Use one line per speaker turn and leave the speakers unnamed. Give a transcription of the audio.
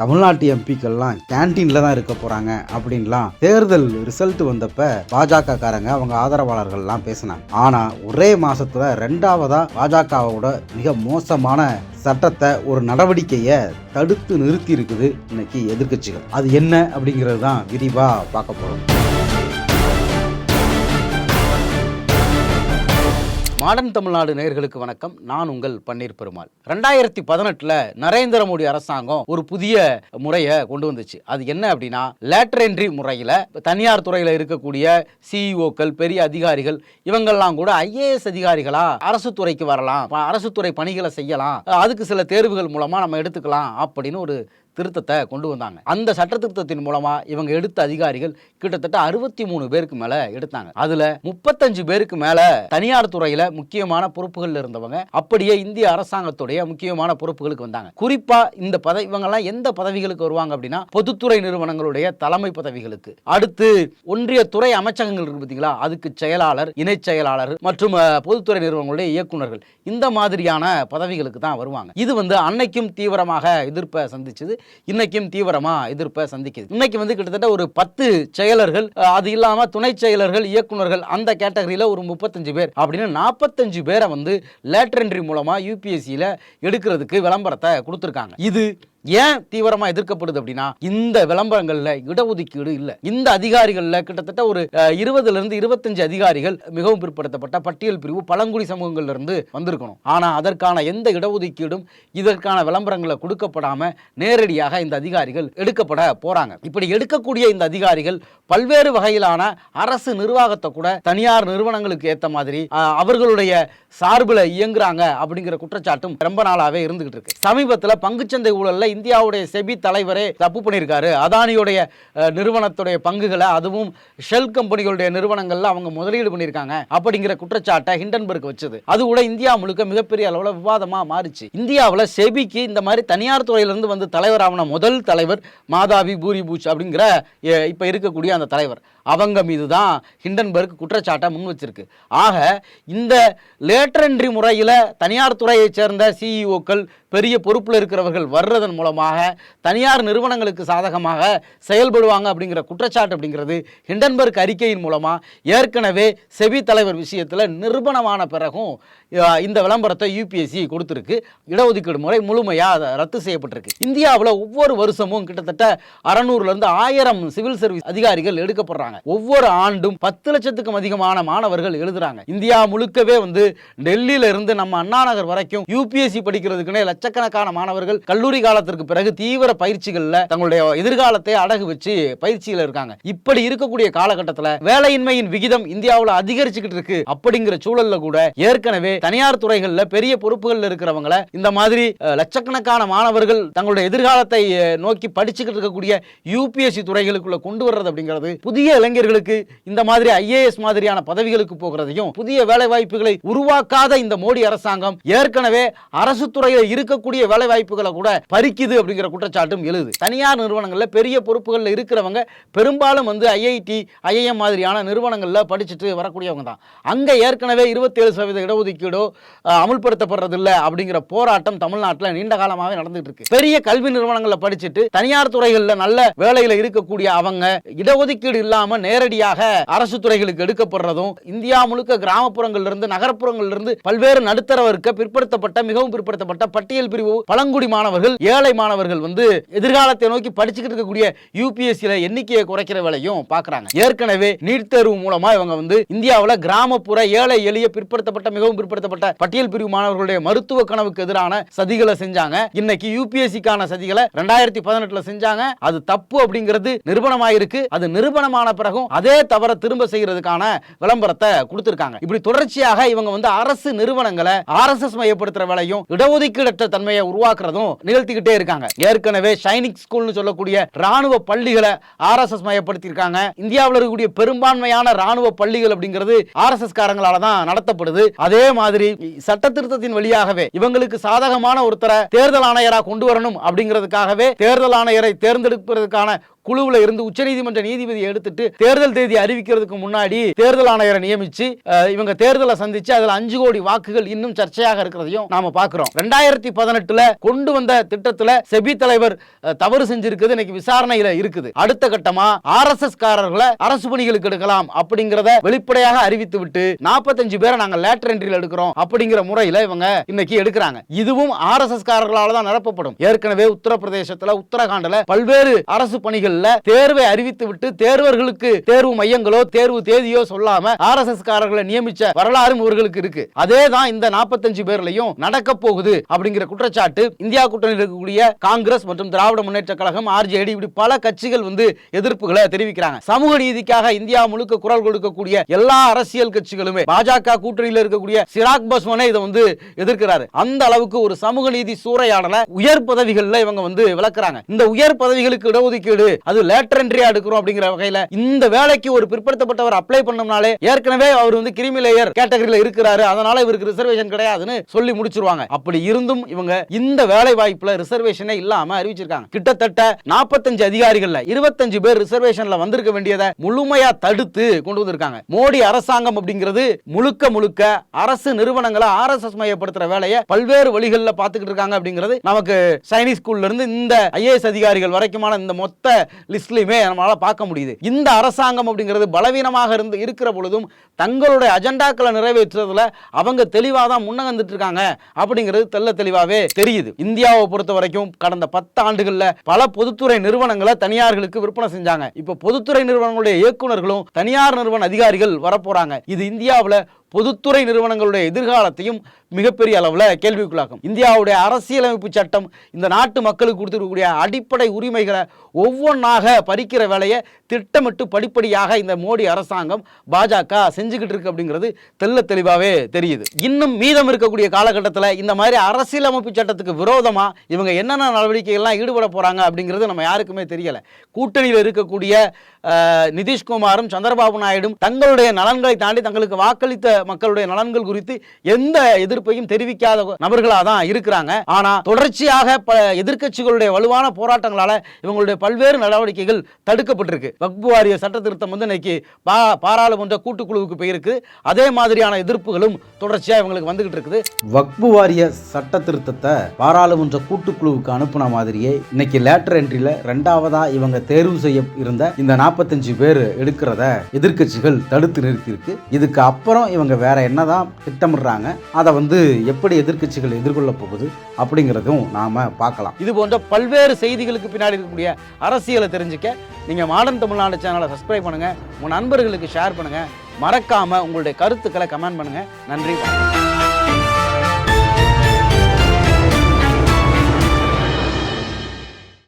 தமிழ்நாட்டு எம்பிக்கள்லாம் கேன்டீன்ல தான் இருக்க போறாங்க அப்படின்லாம் தேர்தல் ரிசல்ட் வந்தப்ப பாஜக காரங்க அவங்க ஆதரவாளர்கள்லாம் பேசினாங்க. ஆனா ஒரே மாசத்துல ரெண்டாவதா பாஜகவோட மிக மோசமான சட்டத்தை ஒரு நடவடிக்கையை தடுத்து நிறுத்தி இருக்குது இன்னைக்கு எதிர்க்கட்சிகள். அது என்ன அப்படிங்கிறது தான் விரிவா பார்க்க போறோம். மாடர்ன் தமிழ்நாடு நேயர்களுக்கு வணக்கம். நான் உங்கள் பன்னீர் பெருமாள். ரெண்டாயிரத்தி பதினெட்டுல நரேந்திர மோடி அரசாங்கம் ஒரு புதிய முறையை கொண்டு வந்துச்சு. அது என்ன அப்படின்னா லேட்டர் என்ட்ரி முறையில் தனியார் துறையில் இருக்கக்கூடிய சிஇஓக்கள் பெரிய அதிகாரிகள் இவங்கெல்லாம் கூட ஐஏஎஸ் அதிகாரிகளா அரசு துறைக்கு வரலாம் அரசு துறை பணிகளை செய்யலாம் அதுக்கு சில தேர்வுகள் மூலமா நம்ம எடுத்துக்கலாம் அப்படின்னு ஒரு திருத்தத்தை கொண்டு வந்தாங்க. அந்த சட்ட திருத்தத்தின் மூலமா இவங்க எடுத்த அதிகாரிகள் கிட்டத்தட்ட அறுபத்தி மூணு பேருக்கு மேல எடுத்தாங்க. அதுல முப்பத்தஞ்சு பேருக்கு மேல தனியார் துறையில முக்கியமான பொறுப்புகளில் இருந்தவங்க அப்படியே இந்திய அரசாங்கத்துடைய முக்கியமான பொறுப்புகளுக்கு வந்தாங்க. குறிப்பா இந்த பதவி இவங்கெல்லாம் எந்த பதவிகளுக்கு வருவாங்க அப்படின்னா பொதுத்துறை நிறுவனங்களுடைய தலைமை பதவிகளுக்கு. அடுத்து ஒன்றிய துறை அமைச்சகங்கள் இருக்கு பார்த்தீங்களா அதுக்கு செயலாளர் இணை செயலாளர் மற்றும் பொதுத்துறை நிறுவனங்களுடைய இயக்குநர்கள். இந்த மாதிரியான பதவிகளுக்கு தான் வருவாங்க. இது வந்து அன்னைக்கும் தீவிரமாக எதிர்ப்பை சந்திச்சது. இன்னைக்கும் தீவிரமா எதிர்ப்பை சந்திக்குது. இன்னைக்கு வந்து கிட்டத்தட்ட ஒரு பத்து செயலர்கள் அது இல்லாம துணை செயலர்கள் இயக்குனர்கள் அந்த கேட்டகரியில ஒரு முப்பத்தஞ்சு பேர் அப்படின்னு நாற்பத்தஞ்சு பேரை வந்து லேட்டர் என்ட்ரி மூலமா யூபிஎஸ்சியில எடுக்கிறதுக்கு விளம்பரத்தை கொடுத்துருக்காங்க. இது ஏன் தீவிரமா எதிர்க்கப்படுது அப்படின்னா இந்த விளம்பரங்கள்ல இடஒதுக்கீடு இல்ல. இந்த அதிகாரிகள்ல கிட்டத்தட்ட ஒரு இருபதுல இருந்து இருபத்தஞ்சு அதிகாரிகள் மிகவும் பிற்படுத்தப்பட்ட பட்டியல் பிரிவு பழங்குடி சமூகங்கள்ல இருந்து வந்திருக்கணும். ஆனா அதற்கான எந்த இடஒதுக்கீடும் இதற்கான விளம்பரங்களை கொடுக்கப்படாம நேரடியாக இந்த அதிகாரிகள் எடுக்கப்பட போறாங்க. இப்படி எடுக்கக்கூடிய இந்த அதிகாரிகள் பல்வேறு வகையிலான அரசு நிர்வாகத்தை கூட தனியார் நிறுவனங்களுக்கு ஏத்த மாதிரி அவர்களுடைய சார்பில் இயங்குறாங்க அப்படிங்கிற குற்றச்சாட்டும் ரொம்ப நாளாவே இருந்துகிட்டு இருக்கு. சமீபத்தில் பங்குச்சந்தை ஊழல்ல இந்தியாவுடைய செபி தலைவரே தப்பு பண்ணியிருக்காரு. அதானியுடைய நிறுவனத்துடைய பங்குகளை அதுவும் ஷெல் கம்பெனிகளுடைய நிறுவனங்கள்ல அவங்க முதலீடு பண்ணியிருக்காங்க. அப்படிங்கிற குற்றச்சாட்டை ஹிண்டன்பர்க் வச்சது. அது கூட இந்தியா முழுக்க மிகப்பெரிய அளவில் விவாதமாக மாறிச்சு. இந்தியாவில் செபிக்கு இந்த மாதிரி தனியார் துறையிலிருந்து வந்து தலைவரான முதல் தலைவர் மாதாவி பூரி பூச் அப்படிங்கிற இப்போ இருக்கக்கூடிய அந்த தலைவர். அவங்க மீது தான் ஹிண்டன்பர்க் குற்றச்சாட்டை முன் வச்சிருக்கு. ஆக இந்த லேட்டர் என்ட்ரி முறையில் தனியார் துறையைச் சேர்ந்த சிஇஓக்கள் பெரிய பொறுப்பில் இருக்கிறவர்கள் வர்றதன் மூலமாக தனியார் நிறுவனங்களுக்கு சாதகமாக செயல்படுவாங்க அப்படிங்கிற குற்றச்சாட்டு அப்படிங்கிறது ஹிண்டன்பர்க் அறிக்கையின் மூலமாக ஏற்கனவே செபி தலைவர் விஷயத்தில் நிரூபணமான பிறகும் இந்த விளம்பரத்தை யூபிஎஸ்சி கொடுத்துருக்கு. இடஒதுக்கீடு முறை முழுமையாக அதை ரத்து செய்யப்பட்டிருக்கு. இந்தியாவில் ஒவ்வொரு வருஷமும் கிட்டத்தட்ட அறநூறுலேருந்து ஆயிரம் சிவில் சர்வீஸ் அதிகாரிகள் எடுக்கப்படுறாங்க. ஒவ்வொரு ஆண்டும் பத்து லட்சத்துக்கும் அதிகமான மாணவர்கள் எழுதுறாங்க. இந்தியா முழுக்கவே வந்து டெல்லியில இருந்து நம்ம அண்ணா நகர் வரைக்கும் யூபிஎஸ்சி படிக்கிறதுக்குன்னே லட்சக்கணக்கான மாணவர்கள் கல்லூரி காலத்திற்கு பிறகு தீவிர பயிற்சிகள்ல தங்களுடைய எதிர்காலத்தை அடகு வச்சு பயிற்சியில் இருக்காங்க. இப்படி இருக்கக்கூடிய காலகட்டத்தில் வேலையின்மையின் விகிதம் இந்தியாவில் அதிகரிச்சுக்கிட்டு இருக்கு அப்படிங்கிற சூழல்ல கூட ஏற்கனவே தனியார் துறைகளில் பெரிய பொறுப்புகள்ல இருக்கிறவங்கள இந்த மாதிரி லட்சக்கணக்கான மாணவர்கள் தங்களுடைய எதிர்காலத்தை நோக்கி படிச்சுக்கிட்டு இருக்கக்கூடிய யூபிஎஸ்சி துறைகளுக்குள்ள கொண்டு வர்றது அப்படிங்கிறது புதிய இளைஞர்களுக்கு இந்த மாதிரி ஐஏஎஸ் மாதிரியான பதவிகளுக்கு போகிறதையும் புதிய வேலை வாய்ப்புகளை உருவாக்காத இந்த மோடி அரசாங்கம் ஏற்கனவே அரசு துறையில் இருக்கக்கூடிய வேலை வாய்ப்புகளை கூட பறிக்குது அப்படிங்கிற குற்றச்சாட்டும் எழுது. தனியார் நிறுவனங்களில் பெரிய பொறுப்புகளில் இருக்கிறவங்க பெரும்பாலும் வந்து ஐஐடி ஐஐஎம் மாதிரியான நிறுவனங்களில் படிச்சுட்டு வரக்கூடியவங்க தான். அங்கே ஏற்கனவே இருபத்தேழு சதவீத இடஒதுக்கீடோ அஹ், அப்படிங்கிற போராட்டம் தமிழ்நாட்டில் நீண்ட காலமாகவே நடந்துட்டு இருக்கு. பெரிய கல்வி நிறுவனங்களில் படிச்சுட்டு தனியார் துறைகளில் நல்ல வேலையில் இருக்கக்கூடிய அவங்க இடஒதுக்கீடு இல்லாமல் நேரடியாக அரசு துறைகளுக்கு எடுக்கப்படுறதும் இந்தியா முழுக்க கிராமப்புறங்கள்ல இருந்து பல்வேறு நடுத்தர வர்க்க பிற்படுத்தப்பட்ட மிகவும் பிற்படுத்தப்பட்ட பட்டி பட்டியல் பிரிவு பழங்குடி மாணவர்கள் ஏழை மாணவர்கள் வந்து எதிர்காலத்தை நோக்கி படிச்சுக்கிட்டு இருக்கக்கூடிய யூபிஎஸ்சியில எண்ணிக்கையை குறைக்கிற வேலையும் பார்க்கறாங்க. ஏற்கனவே நீட் தேர்வு மூலமா இவங்க வந்து இந்தியாவில் கிராமப்புற ஏழை எளிய பிற்படுத்தப்பட்ட மிகவும் பிற்படுத்தப்பட்ட பட்டியல் பிரிவு மாணவர்களுடைய மருத்துவ கனவுக்கு எதிரான சதிகளை செஞ்சாங்க. இன்னைக்கு யூபிஎஸ்சிக்கான சதிகளை ரெண்டாயிரத்தி பதினெட்டுல செஞ்சாங்க. அது தப்பு அப்படிங்கிறது நிரூபணமாயிருக்கு. அது நிரூபணமான பிறகும் அதே தவற திரும்ப செய்யறதுக்கான விளம்பரத்தை கொடுத்திருக்காங்க. இப்படி தொடர்ச்சியாக இவங்க வந்து அரசு நிறுவனங்களை ஆர்எஸ்எஸ் மையப்படுத்துற வேலையும் இடஒதுக்கீடற்ற தன்மையை உருவாக்குறதும் நிகழ்த்திக்கிட்டே இருக்காங்க. ஏற்கனவே சைனிக் ஸ்கூல்னு சொல்லக்கூடிய ராணுவ பள்ளிகளை ஆர்எஸ்எஸ் மயப்படுத்தியிருக்காங்க. இந்தியாவில் இருக்கக்கூடிய பெரும்பான்மையான ராணுவ பள்ளிகள் அப்படிங்கிறது ஆர்எஸ்எஸ் காரங்களால தான் நடத்தப்படுது. அதே மாதிரி சட்ட திருத்தத்தின் வழியாகவே இவங்களுக்கு சாதகமான ஒருத்தரை தேர்தல் ஆணையராக கொண்டு வரணும் அப்படிங்கிறதுக்காகவே தேர்தல் ஆணையரை தேர்ந்தெடுப்பதற்கான குழுவுல இருந்து உச்சநீதிமன்ற நீதிபதியை எடுத்துட்டு தேர்தல் தேதி அறிவிக்கிறதுக்கு முன்னாடி தேர்தல் ஆணையரை நியமிச்சு இவங்க தேர்தலை சந்திச்சு அதுல அஞ்சு கோடி வாக்குகள் இன்னும் சர்ச்சையாக இருக்கிறதையும் நாம பாக்குறோம். ரெண்டாயிரத்தி பதினெட்டுல கொண்டு வந்த திட்டத்துல செபி தலைவர் அஹ், தவறு செஞ்சிருக்குது இன்னைக்கு விசாரணையில இருக்குது. அடுத்த கட்டமா ஆர் எஸ் எஸ் காரர்களை அரசு பணிகளுக்கு எடுக்கலாம் அப்படிங்கிறத வெளிப்படையாக அறிவித்து விட்டு நாற்பத்தஞ்சு பேரை நாங்க லேட்டர் என்ட்ரியில் எடுக்கிறோம் அப்படிங்கிற முறையில இவங்க இன்னைக்கு எடுக்கிறாங்க. இதுவும் ஆர் எஸ் எஸ் காரர்களால தான் நிரப்பப்படும். ஏற்கனவே உத்தரப்பிரதேசத்துல உத்தரகாண்ட்ல பல்வேறு அரசு பணிகள் தேர்தல்ல தேர்வை அறிவித்து விட்டு தேர்வர்களுக்கு தேர்வு மையங்களோ தேர்வு தேதியோ சொல்லாம ஆர் எஸ் எஸ் காரர்களை நியமிச்ச வரலாறும் இவர்களுக்கு இருக்கு. அதே தான் இந்த நாற்பத்தஞ்சு பேர்லையும் நடக்க போகுது அப்படிங்கிற குற்றச்சாட்டு இந்தியா கூட்டணியில் இருக்கக்கூடிய காங்கிரஸ் மற்றும் திராவிட முன்னேற்ற கழகம் ஆர்ஜேடி இப்படி பல கட்சிகள் வந்து எதிர்ப்புகளை தெரிவிக்கிறாங்க. சமூக நீதிக்காக இந்தியா முழுக்க குரல் கொடுக்கக்கூடிய எல்லா அரசியல் கட்சிகளுமே பாஜக கூட்டணியில் இருக்கக்கூடிய சிராக் பஸ்வானே இதை வந்து எதிர்க்கிறாரு. அந்த அளவுக்கு ஒரு சமூக நீதி சூறையாடல உயர் பதவிகள்ல இவங்க வந்து விளக்குறாங்க. இந்த உயர் பதவிகளுக்கு இடஒதுக்கீடு அது லேட்டர் என்ட்ரியா எடுக்கிறோம் அப்படிங்கிற வகையில இந்த வேலைக்கு ஒரு பிற்படுத்தப்பட்டவர் அப்ளை பண்ணோம்னாலே ஏற்கனவே அவர் வந்து கிரிமி லேயர் கேட்டகரியில இருக்கிறாரு. அதனால இவருக்கு ரிசர்வேஷன் கிடையாதுன்னு சொல்லி முடிச்சிருவாங்க. அப்படி இருந்தும் இவங்க இந்த வேலை வாய்ப்புல ரிசர்வேஷனே இல்லாம அறிவிச்சிருக்காங்க. கிட்டத்தட்ட நாற்பத்தஞ்சு அதிகாரிகள்ல இருபத்தஞ்சு பேர் ரிசர்வேஷன்ல வந்திருக்க வேண்டியதை முழுமையா தடுத்து கொண்டு வந்திருக்காங்க. மோடி அரசாங்கம் அப்படிங்கிறது முழுக்க முழுக்க அரசு நிறுவனங்களை ஆர்எஸ்எஸ் மையப்படுத்துற வேலையை பல்வேறு வழிகளில் பார்த்துக்கிட்டு இருக்காங்க அப்படிங்கிறது நமக்கு சைனீஸ் ஸ்கூல்ல இருந்து இந்த ஐஏஎஸ் அதிகாரிகள் வரைக்குமான இந்த மொத்த லிஸ்ட்லையுமே நம்மளால் பார்க்க முடியுது. இந்த அரசாங்கம் அப்படிங்கிறது பலவீனமாக இருந்து இருக்கிற பொழுதும் தங்களுடைய அஜெண்டாக்களை நிறைவேற்றுறதுல அவங்க தெளிவாக தான் முன்னகந்துட்டு இருக்காங்க அப்படிங்கிறது தெள்ள தெளிவாகவே தெரியுது. இந்தியாவை பொறுத்த வரைக்கும் கடந்த பத்து ஆண்டுகளில் பல பொதுத்துறை நிறுவனங்களை தனியார்களுக்கு விற்பனை செஞ்சாங்க. இப்போ பொதுத்துறை நிறுவனங்களுடைய இயக்குநர்களும் தனியார் நிறுவன அதிகாரிகள் வரப்போறாங்க. இது இந்தியாவில் பொதுத்துறை நிறுவனங்களுடைய எதிர்காலத்தையும் மிகப்பெரிய அளவில் கேள்விக்குள்ளாக்கும். இந்தியாவுடைய அரசியலமைப்பு சட்டம் இந்த நாட்டு மக்களுக்கு கொடுத்துருக்கக்கூடிய அடிப்படை உரிமைகளை ஒவ்வொன்றாக பறிக்கிற வேலையை திட்டமிட்டு படிப்படியாக இந்த மோடி அரசாங்கம் பாஜக செஞ்சுக்கிட்டு இருக்கு அப்படிங்கிறது தெல்ல தெளிவாகவே தெரியுது. இன்னும் மீதம் இருக்கக்கூடிய காலகட்டத்தில் இந்த மாதிரி அரசியலமைப்பு சட்டத்துக்கு விரோதமாக இவங்க என்னென்ன நடவடிக்கைகள்லாம் ஈடுபட போகிறாங்க அப்படிங்கிறது நம்ம யாருக்குமே தெரியலை. கூட்டணியில் இருக்கக்கூடிய நிதிஷ்குமாரும் சந்திரபாபு நாயுடும் தங்களுடைய நலன்களை தாண்டி தங்களுக்கு வாக்களித்த மக்களுடைய நலன்கள் குறித்து எந்த எதிர்ப்பையும் தெரிவிக்காத நபர்களாக தான் இருக்கிறாங்க. ஆனால் தொடர்ச்சியாக ப எதிர்க்கட்சிகளுடைய வலுவான போராட்டங்களால் இவங்களுடைய பல்வேறு நடவடிக்கைகள் தடுக்கப்பட்டிருக்கு. வக்பு வாரிய சட்ட திருத்தம் வந்து இன்னைக்கு பா பாராளுமன்ற கூட்டுக்குழுவுக்கு போயிருக்கு. அதே மாதிரியான எதிர்ப்புகளும் தொடர்ச்சியா இவங்களுக்கு வந்துகிட்டு இருக்குது. வக்பு வாரிய சட்ட திருத்தத்தை பாராளுமன்ற கூட்டுக்குழுவுக்கு அனுப்புன மாதிரியே இன்னைக்கு லேட்டர் என்ட்ரியில ரெண்டாவதா இவங்க தேர்வு செய்ய இருந்த இந்த நாற்பத்தஞ்சு பேர் எடுக்கிறத எதிர்க்கட்சிகள் தடுத்து நிறுத்தியிருக்கு. இதுக்கு அப்புறம் இவங்க வேற என்னதான் திட்டமிடுறாங்க அதை வந்து எப்படி எதிர்க்கட்சிகள் எதிர்கொள்ள போகுது அப்படிங்கிறதும் நாம பார்க்கலாம். இது போன்ற பல்வேறு செய்திகளுக்கு பின்னாடி இருக்கக்கூடிய அரசியலை தெரிஞ்சுக்க நீங்க மாடர்ன் தமிழ்நாடு சேனலை சப்ஸ்கிரைப் பண்ணுங்க. உங்கள் நண்பர்களுக்கு ஷேர் பண்ணுங்க. மறக்காம உங்களுடைய கருத்துக்களை கமெண்ட் பண்ணுங்க. நன்றி வணக்கம்.